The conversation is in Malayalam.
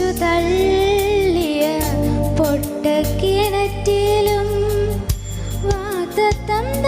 വലിച്ചു തള്ളിയ പൊട്ടക്കിണറ്റിലും വാതത്തന്ത